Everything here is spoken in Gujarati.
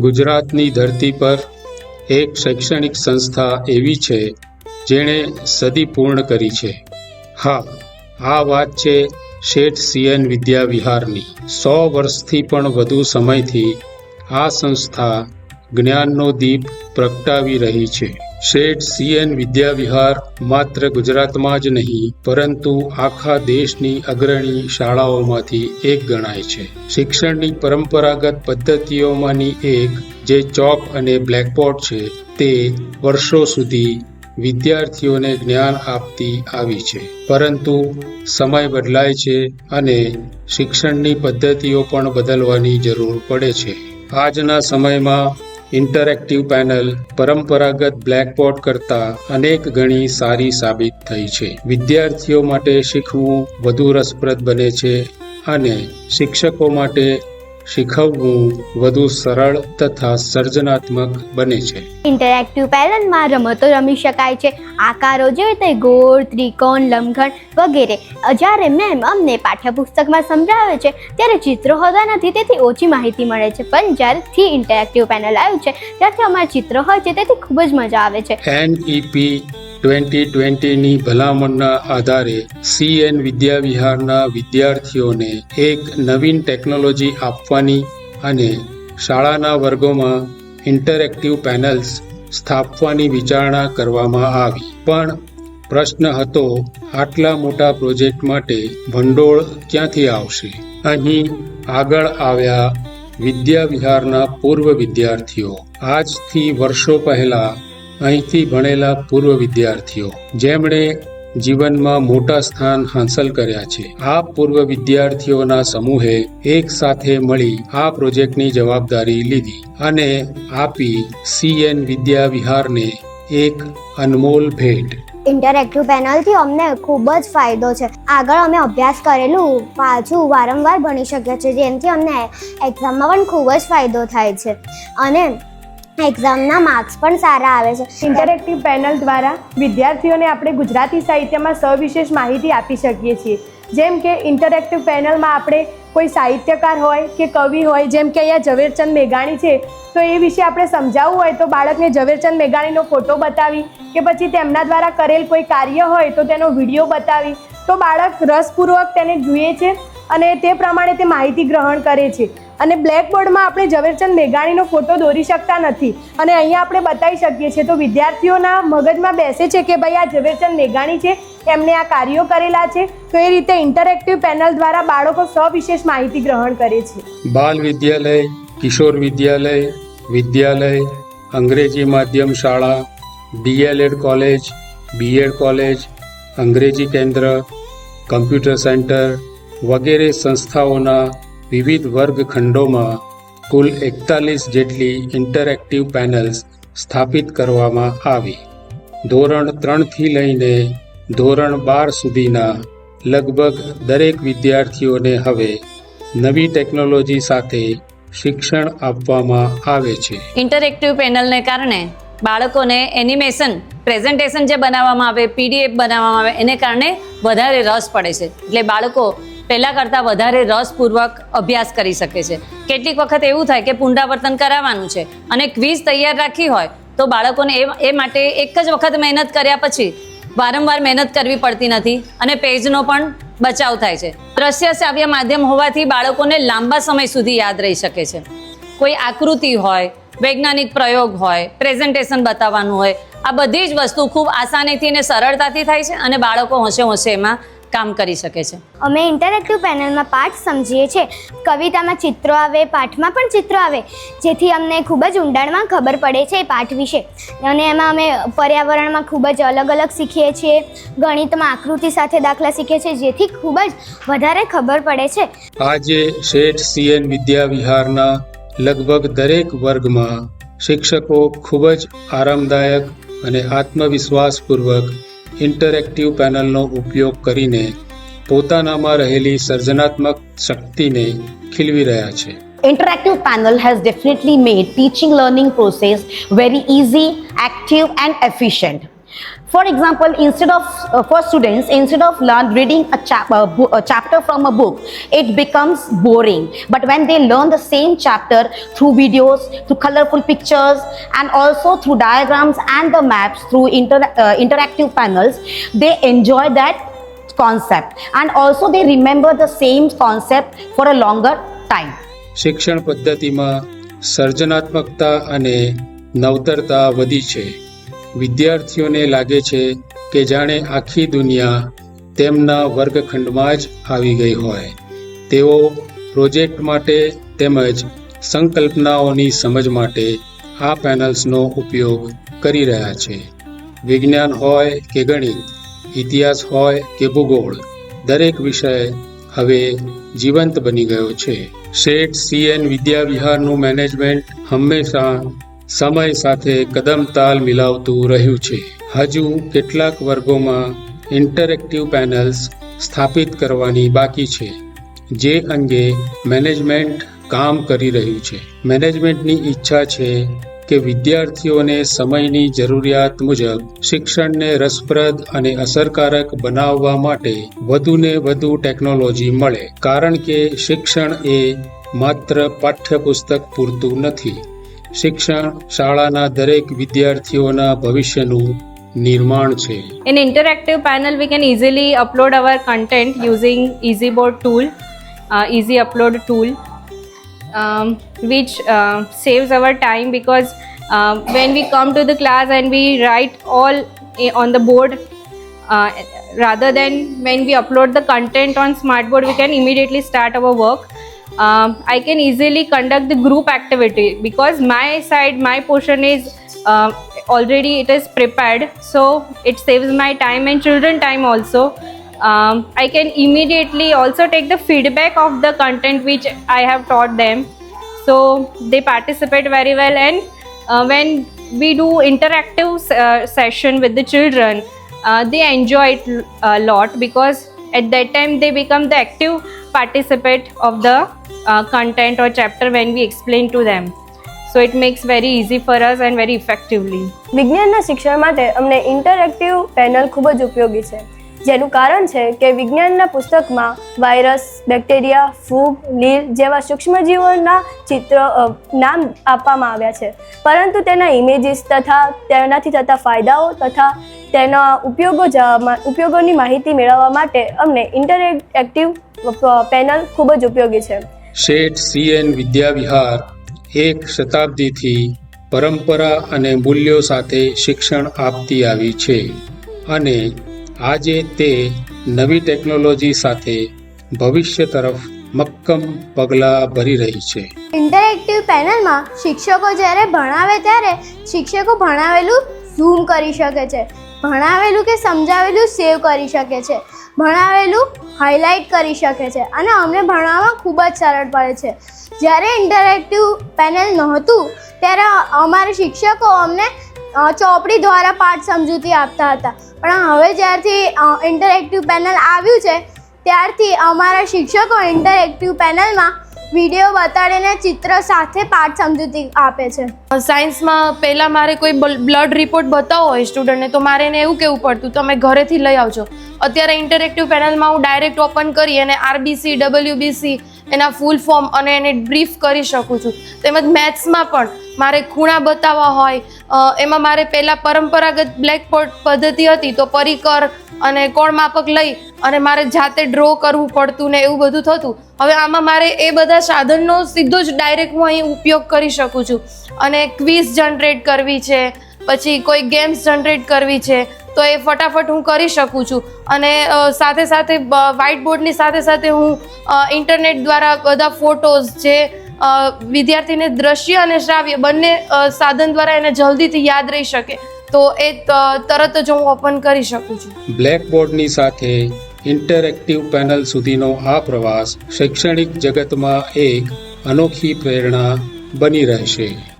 ગુજરાતની ધરતી પર એક શૈક્ષણિક સંસ્થા એવી છે જેણે સદી પૂર્ણ કરી છે. હા, આ વાત છે શેઠ સીએન વિદ્યા વિહારની સો વર્ષથી પણ વધુ સમયથી આ સંસ્થા જ્ઞાનનો દીપ પ્રગટાવી રહી છે. શેઠ સીએન વિદ્યાવિહાર માત્ર ગુજરાતમાં જ નહીં, પરંતુ આખા દેશની અગ્રણી શાળાઓમાંથી એક ગણાય છે. શિક્ષણની પરંપરાગત પદ્ધતિઓમાંની એક, જે ચોક અને બ્લેકબોર્ડ છે, તે વર્ષો સુધી વિદ્યાર્થીઓને જ્ઞાન આપતી આવી છે. પરંતુ સમય બદલાય છે અને શિક્ષણની પદ્ધતિઓ પણ બદલવાની જરૂર પડે છે. આજના સમયમાં ઇન્ટરેક્ટિવ પેનલ પરંપરાગત બ્લેકબોર્ડ કરતાં અનેક ગણી સારી સાબિત થઈ છે. વિદ્યાર્થીઓ માટે શીખવું વધુ રસપ્રદ બને છે અને શિક્ષકો માટે શીખવવું વધુ સરળ તથા સર્જનાત્મક બને છે. ઇન્ટરેક્ટિવ પેનલમાં રમતો રમી શકાય છે. આકારો જોઈએ તે ગોળ ત્રિકોણ લંબઘણ વગેરે. જ્યારે મેમ અમને પાઠ્યપુસ્તકમાં સમજાવે છે ત્યારે ચિત્રો હોતા નથી તેથી ઓછી માહિતી મળે છે. પણ જ્યારથી ઇન્ટરેક્ટિવ પેનલ આવ્યું છે ત્યારથી અમારા ચિત્રો હોય છે તેથી ખૂબ જ મજા આવે છે. એનઈપી ટ્વેન્ટી ટ્વેન્ટીની ભલામણના આધારે સીએન વિદ્યાવિહારના વિદ્યાર્થીઓને એક નવીન ટેકનોલોજી આપવાની અને શાળાના વર્ગોમાં ઇન્ટરેક્ટિવ પેનલ્સ સ્થાપવાની વિચારણા કરવામાં આવી. પણ પ્રશ્ન હતો, આટલા મોટા પ્રોજેક્ટ માટે ભંડોળ ક્યાંથી આવશે? અહીં આગળ આવ્યા વિદ્યાવિહારના પૂર્વ વિદ્યાર્થીઓ. આજથી વર્ષો પહેલા અહીંથી ભણેલા પૂર્વ વિદ્યાર્થીઓ, જેમણે જીવનમાં મોટા સ્થાન હાંસલ કર્યા છે, આ પૂર્વ વિદ્યાર્થીઓના સમૂહે એક સાથે મળી આ પ્રોજેક્ટની જવાબદારી લીધી અને આપી સીએન વિદ્યા વિહારને એક અનમોલ ભેટ. ઇન્ટરેક્ટિવ પેનલથી અમને ખૂબ જ ફાયદો છે. આગળ અમે અભ્યાસ કરેલું, પાછું વારંવાર ભણી શકીએ છીએ જેમથી અમને એક્ઝામમાં પણ ખૂબ જ ફાયદો થાય છે. અને એક્ઝામના માર્ક્સ પણ સારા આવે છે. ઇન્ટરેક્ટિવ પેનલ દ્વારા વિદ્યાર્થીઓને આપણે ગુજરાતી સાહિત્યમાં સવિશેષ માહિતી આપી શકીએ છીએ. જેમ કે ઇન્ટરેક્ટિવ પેનલમાં આપણે કોઈ સાહિત્યકાર હોય કે કવિ હોય, જેમ કે અહીંયા ઝવેરચંદ મેઘાણી છે, તો એ વિશે આપણે સમજાવવું હોય તો બાળકને ઝવેરચંદ મેઘાણીનો ફોટો બતાવી કે પછી તેમના દ્વારા કરેલ કોઈ કાર્ય હોય તો તેનો વીડિયો બતાવી. તો બાળક રસપૂર્વક તેને જુએ છે અને તે પ્રમાણે તે માહિતી ગ્રહણ કરે છે. અને બ્લેકબોર્ડમાં આપણે ઝવેરચંદ મેઘાણીનો ફોટો દોરી શકતા નથી. અને અહીંયા આપણે બતાવી શકીએ છીએ તો વિદ્યાર્થીઓના મગજમાં બેસે છે કે ભાઈ આ ઝવેરચંદ મેઘાણી છે એમને આ કાર્યો કરેલા છે. તો એ રીતે ઇન્ટરેક્ટિવ પેનલ દ્વારા બાળકો સવિશેષ માહિતી ગ્રહણ કરે છે. બાલ વિદ્યાલય, કિશોર વિદ્યાલય વિદ્યાલય, અંગ્રેજી માધ્યમ શાળા ડીએલએડ કોલેજ બીએડ કોલેજ અંગ્રેજી કેન્દ્ર કમ્પ્યુટર સેન્ટર વગેરે સંસ્થાઓના વિવિધ વર્ગખંડોમાં કુલ એકતાલીસ જેટલી ઇન્ટરેક્ટિવ પેનલ્સ સ્થાપિત કરવામાં આવી. ધોરણ ત્રણથી લઈને ધોરણ બાર સુધીના લગભગ દરેક વિદ્યાર્થીઓને હવે નવી ટેકનોલોજી સાથે શિક્ષણ આપવામાં આવે છે. ઇન્ટરેક્ટિવ પેનલને કારણે બાળકોને એનિમેશન, પ્રેઝન્ટેશન જે બનાવવામાં આવે, પીડીએફ બનાવવામાં આવે, એને કારણે વધારે રસ પડે છે. એટલે બાળકો પહેલાં કરતાં વધારે રસપૂર્વક અભ્યાસ કરી શકે છે. કેટલીક વખત એવું થાય કે પુનરાવર્તન કરાવવાનું છે અને ક્વિઝ તૈયાર રાખી હોય તો બાળકોને એ એ માટે એક જ વખત મહેનત કર્યા પછી વારંવાર મહેનત કરવી પડતી નથી અને પેજનો પણ બચાવ થાય છે. દ્રશ્ય શ્રાવ્ય માધ્યમ હોવાથી બાળકોને લાંબા સમય સુધી યાદ રહી શકે છે. કોઈ આકૃતિ હોય, વૈજ્ઞાનિક પ્રયોગ હોય, પ્રેઝન્ટેશન બતાવવાનું હોય, આ બધી જ વસ્તુ ખૂબ આસાનીથી અને સરળતાથી થાય છે અને બાળકો હોંશે હોંશે એમાં કામ કરી શકે છે. અમે ઇન્ટરેક્ટિવ પેનલમાં પાઠ સમજીએ છીએ. કવિતામાં ચિત્રો આવે પાઠમાં પણ ચિત્રો આવે. જેથી અમને ખૂબ જ ઊંડાણમાં ખબર પડે છે એ પાઠ વિશે. અને એમાં અમે પર્યાવરણમાં ખૂબ જ અલગ અલગ શીખીએ છીએ. ગણિતમાં આકૃતિ સાથે દાખલા શીખીએ છીએ જેથી ખૂબ જ વધારે ખબર પડે છે. આજે શેઠ સીએન વિદ્યા વિહારના લગભગ દરેક વર્ગમાં શિક્ષકો ખૂબ જ આરામદાયક અને આત્મવિશ્વાસપૂર્વક ઇન્ટરેક્ટિવ પેનલનો ઉપયોગ કરીને પોતાનામાં રહેલી સર્જનાત્મક શક્તિને ખીલવી રહ્યા છે Interactive panel has definitely made teaching learning process very easy, active and efficient. For example, instead of uh, for students, instead of learn reading a, chap- a, bo- a chapter from a book, it becomes boring. But when they learn the same chapter through videos, through colorful pictures, and also through diagrams and the maps through inter- uh, interactive panels, they enjoy that concept and also they remember the same concept for a longer time. શિક્ષણ પદ્ધતિમાં સર્જનાત્મકતા અને નવતરતા વધી છે વિદ્યાર્થીઓને લાગે છે કે જાણે આખી દુનિયા તેમના વર્ગખંડમાં જ આવી ગઈ હોય. તેઓ પ્રોજેક્ટ માટે તેમજ સંકલ્પનાઓની સમજ માટે આ પેનલ્સનો ઉપયોગ કરી રહ્યા છે. વિજ્ઞાન હોય કે ગણિત, ઇતિહાસ હોય કે ભૂગોળ, દરેક વિષય હવે જીવંત બની ગયો છે. શેઠ સીએન વિદ્યાવિહારનું મેનેજમેન્ટ હંમેશા સમય સાથે કદમ તાલ મિલાવતું રહ્યું છે. હજુ કેટલાક વર્ગોમાં ઇન્ટરેક્ટિવ પેનલ્સ સ્થાપિત કરવાની બાકી છે, જે અંગે મેનેજમેન્ટ કામ કરી રહ્યું છે. મેનેજમેન્ટની ઈચ્છા છે કે વિદ્યાર્થીઓને સમયની જરૂરિયાત મુજબ શિક્ષણને રસપ્રદ અને અસરકારક બનાવવા માટે વધુને વધુ ટેકનોલોજી મળે. કારણ કે શિક્ષણ એ માત્ર પાઠ્યપુસ્તક પૂરતું નથી. શિક્ષણ શાળાના દરેક વિદ્યાર્થીઓના ભવિષ્યનું નિર્માણ છે In interactive panel, we can easily upload our content using EasyBoard tool, uh, Easy Upload tool, um, which uh, saves our time because uh, when we come to the class and we write all i- on the board, uh, rather than when we upload the content on Smartboard, we can immediately start our work. Um, I can easily conduct the group activity because my side, my portion is uh, already it is prepared, so it saves my time and children time also. Um, I can immediately also take the feedback of the content which I have taught them, so they participate very well. And uh, when we do interactive uh, session with the children, uh, they enjoy it a lot because at that time they become the active participant of the uh, content or chapter when we explain to so it makes very easy for us and very effectively વિજ્ઞાનના શિક્ષણ માટે અમને ઇન્ટરેક્ટિવ પેનલ ખૂબ જ ઉપયોગી છે જેનું કારણ છે કે વિજ્ઞાનના પુસ્તકમાં વાયરસ બેક્ટેરિયા ફૂગ લીલ જેવા સૂક્ષ્મજીવોના ચિત્ર નામ આપવામાં આવ્યા છે પરંતુ તેના ઇમેજીસ તથા તેનાથી થતા ફાયદાઓ તથા તેના ઉપયોગો ઉપયોગોની માહિતી મેળવવા માટે અમને ઇન્ટરેક્ટિવ પેનલ ખૂબ જ ઉપયોગી છે. શેઠ સીએન વિદ્યા વિહાર એક શતાબ્દીથી પરંપરા અને મૂલ્યો સાથે શિક્ષણ આપતી આવી છે અને આજે તે નવી ટેકનોલોજી સાથે ભવિષ્ય તરફ મક્કમ પગલાં ભરી રહી છે. ઇન્ટરેક્ટિવ પેનલમાં શિક્ષકો જ્યારે ભણાવે ત્યારે શિક્ષકો ભણાવેલું ઝૂમ કરી શકે છે. ભણાવેલું કે સમજાવેલું સેવ કરી શકે છે. ભણાવેલું હાઇલાઇટ કરી શકે છે. અને અમને ભણવામાં ખૂબ જ સરળ પડે છે. જ્યારે ઇન્ટરેક્ટિવ પેનલ નહોતું, ત્યારે અમારા શિક્ષકો અમને ચોપડી દ્વારા પાઠ સમજૂતી આપતા હતા. પણ હવે જ્યારથી ઇન્ટરેક્ટિવ પેનલ આવ્યું છે, ત્યારથી અમારા શિક્ષકો ઇન્ટરેક્ટિવ પેનલમાં વીડિયો બતાડીને ચિત્ર સાથે પાઠ સમજૂતી આપે છે. સાયન્સમાં પહેલાં મારે કોઈ બ્લડ રિપોર્ટ બતાવો હોય સ્ટુડન્ટને તો મારે એને એવું કહેવું પડતું, તમે ઘરેથી લઈ આવજો. અત્યારે ઇન્ટરેક્ટિવ પેનલમાં હું ડાયરેક્ટ ઓપન કરી અને આરબીસી ડબલ્યુબીસી એના ફૂલ ફોર્મ અને એને બ્રીફ કરી શકું છું. તેમજ મેથ્સમાં પણ મારે ખૂણા બતાવવા હોય એમાં મારે પહેલાં પરંપરાગત બ્લેકબોર્ડ પદ્ધતિ હતી, તો પરિકર અને કોણ માપક લઈ અને મારે જાતે ડ્રો કરવું પડતું ને એવું બધું થતું. હવે આમાં મારે એ બધા સાધનનો સીધો જ ડાયરેક્ટ હું અહીં ઉપયોગ કરી શકું છું. અને ક્વિઝ જનરેટ કરવી છે, પછી કોઈ ગેમ્સ જનરેટ કરવી છે, તો એ ફટાફટ હું કરી શકું છું. અને સાથે સાથે વ્હાઇટ બોર્ડની સાથે સાથે હું ઇન્ટરનેટ દ્વારા બધા ફોટોઝ જે વિદ્યાર્થીને દ્રશ્ય અને શ્રાવ્ય બંને સાધન દ્વારા એને જલ્દીથી યાદ રહી શકે. તો એ તરત જ હું ઓપન કરી શકું છું. બ્લેકબોર્ડની સાથે ઇન્ટરેક્ટિવ પેનલ સુધીનો આ પ્રવાસ શૈક્ષણિક જગતમાં એક અનોખી પ્રેરણા બની રહેશે.